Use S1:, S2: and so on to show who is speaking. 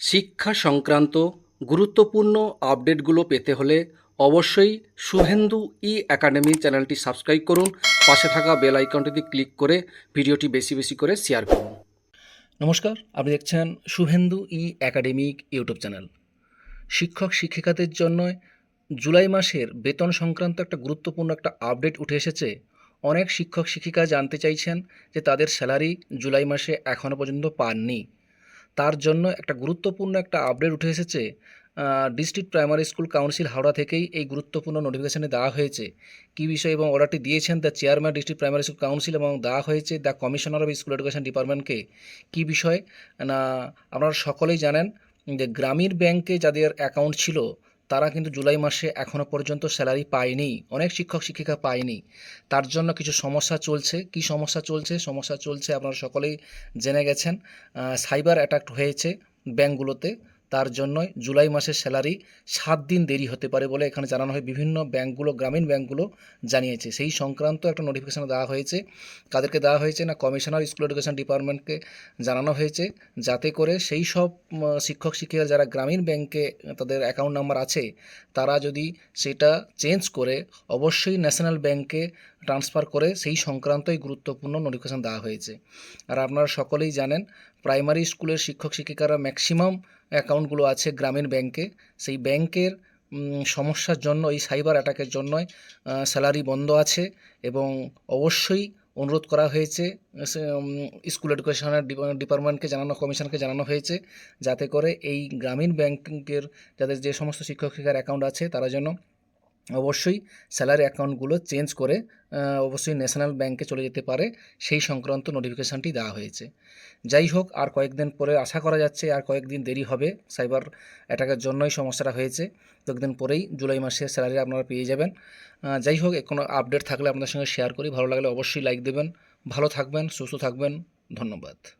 S1: শিক্ষা সংক্রান্ত গুরুত্বপূর্ণ আপডেটগুলো পেতে হলে অবশ্যই শুভেন্দু ই একাডেমি চ্যানেলটি সাবস্ক্রাইব করুন। পাশে থাকা বেল আইকনটিতে ক্লিক করে ভিডিওটি বেশি বেশি করে শেয়ার করুন। নমস্কার, আপনি দেখছেন Shubhendu E academic YouTube channel. শিক্ষক শিক্ষিকাদের জন্য জুলাই মাসের বেতন সংক্রান্ত একটা গুরুত্বপূর্ণ একটা আপডেট উঠে এসেছে। অনেক শিক্ষক শিক্ষিকা জানতে চাইছেন যে তাদের স্যালারি জুলাই মাসে এখনও পর্যন্ত পাননি। তার জন্য একটা গুরুত্বপূর্ণ একটা আপডেট উঠে এসেছে। District primary school council Howrah থেকেই এই গুরুত্বপূর্ণ নোটিফিকেশানে দেওয়া হয়েছে। কি বিষয় এবং অর্ডারটি দিয়েছেন the chairman district primary school council এবং দেওয়া হয়েছে the commissioner of school education ডিপার্টমেন্টকে কী। বিষয়? না, আপনারা সকলেই জানেন যে গ্রামীণ ব্যাংকে যাদের অ্যাকাউন্ট ছিল তারা কিন্তু জুলাই মাসে এখনও পর্যন্ত স্যালারি পায়নি, অনেক শিক্ষক শিক্ষিকা পায়নি। তার জন্য কিছু সমস্যা চলছে। কি সমস্যা চলছে? সমস্যা চলছে আপনারা সকলেই জেনে গেছেন সাইবার অ্যাটাক হয়েছে ব্যাঙ্কগুলোতে তার জন্যই জুলাই মাসের স্যালারি সাত দিন দেরি হতে পারে বলে এখানে জানানো হয়। বিভিন্ন ব্যাঙ্কগুলো গ্রামীণ ব্যাঙ্কগুলো জানিয়েছে। সেই সংক্রান্ত একটা নোটিফিকেশন দেওয়া হয়েছে। কাদেরকে দেওয়া হয়েছে না কমিশনার স্কুল এডুকেশন ডিপার্টমেন্টকে জানানো হয়েছে যাতে করে সেই সব শিক্ষক, শিক্ষিকা যারা গ্রামীণ ব্যাংকে তাদের অ্যাকাউন্ট নাম্বার আছে, তারা যদি সেটা চেঞ্জ করে, অবশ্যই ন্যাশনাল ব্যাংকে ট্রান্সফার করে সেই সংক্রান্তই গুরুত্বপূর্ণ নোটিফিকেশান দেওয়া হয়েছে। আর আপনারা সকলেই জানেন প্রাইমারি স্কুলের শিক্ষক, শিক্ষিকারা ম্যাক্সিমাম অ্যাকাউন্টগুলো আছে গ্রামীণ ব্যাংকে। সেই ব্যাংকের সমস্যার জন্য, এই সাইবার অ্যাটাকের জন্যই স্যালারি বন্ধ আছে এবং অবশ্যই অনুরোধ করা হয়েছে স্কুল এডুকেশনের ডিপার্টমেন্টকে জানানো, কমিশনকে জানানো হয়েছে যাতে করে এই গ্রামীণ ব্যাংকের, যাদের যে সমস্ত শিক্ষক শিক্ষার অ্যাকাউন্ট আছে তারা যেন অবশ্যই স্যালারি অ্যাকাউন্টগুলো চেঞ্জ করে অবশ্যই ন্যাশনাল ব্যাংকে চলে যেতে পারে। সেই সংক্রান্ত নোটিফিকেশানটি দেওয়া হয়েছে। যাই হোক, আর কয়েকদিন পরে আশা করা যাচ্ছে আর কয়েকদিন দেরি হবে। সাইবার অ্যাটাকের জন্যই সমস্যাটা হয়েছে। কয়েকদিন পরেই জুলাই মাসে স্যালারি আপনারা পেয়ে যাবেন। যাই হোক কোনো আপডেট থাকলে আপনাদের সঙ্গে শেয়ার করি। ভালো লাগলে অবশ্যই লাইক দেবেন। ভালো থাকবেন, সুস্থ থাকবেন। ধন্যবাদ।